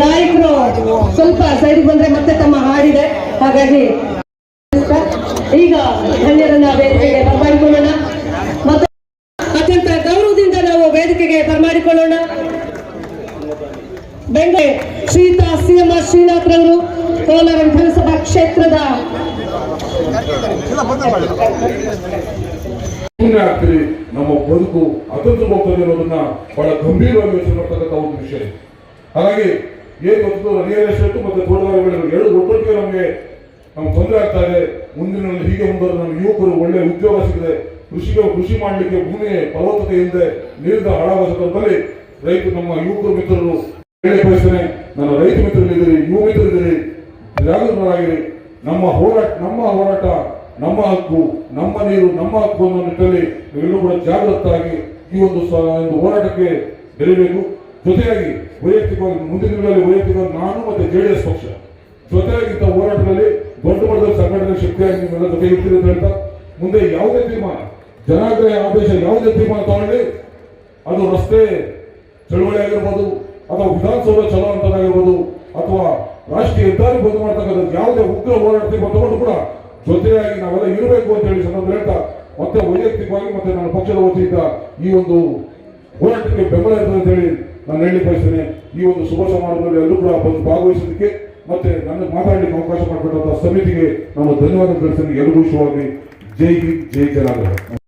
ನಾಯಕರು ಸ್ವಲ್ಪ ಸೈಡ್ ಬಂದ್ರೆ ಮತ್ತೆ ತಮ್ಮ ಹಾಡಿದೆ. ಹಾಗಾಗಿ ಈಗ ಧನ್ಯರನ್ನ ವೇದಿಕೆಗೆ ಬರಮಾಡಿಕೊಳ್ಳೋಣ. ಮತ್ತು ಅತ್ಯಂತ ಗೌರವದಿಂದ ನಾವು ವೇದಿಕೆಗೆ ಬರಮಾಡಿಕೊಳ್ಳೋಣ. ಬೆಂಗಳೂರು ಶ್ರೀತಾ ಸಿಎಂ ಶ್ರೀನಾಥ್ರವರು ಕೋಲಾರ ವಿಧಾನಸಭಾ ಕ್ಷೇತ್ರದ ಆಗ್ತೀರಿ ನಮ್ಮ ಬದುಕು ಅತಂತ್ರ ಹೋಗ್ತದೆ ಅನ್ನೋದನ್ನ ಬಹಳ ಗಂಭೀರವಾಗಿ ಯೋಚನೆ ಮಾಡ್ತಕ್ಕಂಥ ಒಂದು ವಿಷಯ. ಹಾಗಾಗಿ ಏನು ರಿಯಲ್ ಎಸ್ಟೇಟ್ ಮತ್ತೆ ತೋಟಗಾರಿಕೆಗಳು ಎರಡು ಒಟ್ಟೊಟ್ಟಿಗೆ ನಮಗೆ ನಮ್ಗೆ ತೊಂದರೆ ಆಗ್ತಾ ಇದೆ. ಮುಂದಿನ ಹೀಗೆ ಮುಂದೆ ನಮ್ಮ ಯುವಕರು ಒಳ್ಳೆ ಉದ್ಯೋಗ ಸಿಗದೆ ಕೃಷಿಗೆ ಕೃಷಿ ಮಾಡಲಿಕ್ಕೆ ಭೂಮಿ ಫಲವತ್ತತೆ ಇಲ್ಲದೆ ನೀರಿನ ಹಾಳಾಗೋ ಸಂದರ್ಭದಲ್ಲಿ ರೈತ ನಮ್ಮ ಯುವಕರು, ಮಿತ್ರರು ಹೇಳಿ ಬಯಸ್ತೇನೆ. ನನ್ನ ರೈತ ಮಿತ್ರರಿದ್ದೀರಿ, ಯುವ ಮಿತ್ರರಿದ್ದೀರಿ, ಜಾಗೃತರಾಗಿರಿ. ನಮ್ಮ ಹೋರಾಟ ನಮ್ಮ ಹೋರಾಟ ನಮ್ಮ ಹಕ್ಕು, ನಮ್ಮ ನೀರು, ನಮ್ಮ ಹಕ್ಕು ಅನ್ನೋ ನಿಟ್ಟಲ್ಲಿ ನಾವೆಲ್ಲರೂ ಕೂಡ ಜಾಗೃತರಾಗಿ ಈ ಒಂದು ಹೋರಾಟಕ್ಕೆ ಬೆರೀಬೇಕು. ಜೊತೆಯಾಗಿ ವೈಯಕ್ತಿಕವಾಗಿ ಮುಂದಿನ ದಿನಗಳಲ್ಲಿ ವೈಯಕ್ತಿಕವಾಗಿ ನಾನು ಮತ್ತೆ ಜೆಡಿಎಸ್ ಪಕ್ಷ, ಜೊತೆಯಾಗಿ ಇಂಥ ಹೋರಾಟದಲ್ಲಿ ದೊಡ್ಡ ಮಟ್ಟದ ಸಂಘಟನೆ ಶಕ್ತಿಯಾಗಿ ನಿಮ್ಮೆಲ್ಲ ಜೊತೆ ಇರ್ತೀರಿ ಅಂತ ಹೇಳ್ತಾ, ಮುಂದೆ ಯಾವುದೇ ತೀರ್ಮಾನ ಜನಾಗ್ರಹ ಆದೇಶ ಯಾವುದೇ ತೀರ್ಮಾನ ತಗೊಳ್ಳಿ. ಅದು ರಸ್ತೆ ಚಳುವಳಿ ಆಗಿರ್ಬೋದು, ಅಥವಾ ವಿಧಾನಸೌಧ ಚಲೋ ಅಂತದಾಗಿರ್ಬೋದು, ಅಥವಾ ರಾಷ್ಟ್ರೀಯ ಹೆದ್ದಾರಿ ಬಂದ್ ಮಾಡ್ತಕ್ಕಂಥದ್ದು, ಯಾವುದೇ ಉಗ್ರ ಹೋರಾಟ ತೀರ್ಮಾನ ತಗೊಂಡು ಕೂಡ ಜೊತೆಯಾಗಿ ನಾವೆಲ್ಲ ಇರಬೇಕು ಅಂತ ಹೇಳಿ ಸಂಬಂಧ ಹೇಳ್ತಾ, ಮತ್ತೆ ವೈಯಕ್ತಿಕವಾಗಿ ಮತ್ತೆ ನನ್ನ ಪಕ್ಷದ ವತಿಯಿಂದ ಈ ಒಂದು ಹೋರಾಟಕ್ಕೆ ಬೆಂಬಲ ಇರ್ತದೆ ಅಂತ ಹೇಳಿ ನಾನು ಹೇಳಿ ಬಯಸ್ತೇನೆ. ಈ ಒಂದು ಶುಭ ಸಮಾರಂಭದಲ್ಲಿ ಎಲ್ಲರೂ ಕೂಡ ಬಂದು ಭಾಗವಹಿಸೋದಕ್ಕೆ ಮತ್ತೆ ನನ್ನ ಮಾತಾಡಲಿಕ್ಕೆ ಅವಕಾಶ ಮಾಡಿಕೊಟ್ಟಂತಹ ಸಮಿತಿಗೆ ನಾನು ಧನ್ಯವಾದ ತಿಳಿಸ್ತೇನೆ. ಎಲ್ಲರಿಗೂ ಶುಭವಾಗಿ ಜೈ ಹಿಂದ್, ಜೈ ಜನಾಂಗ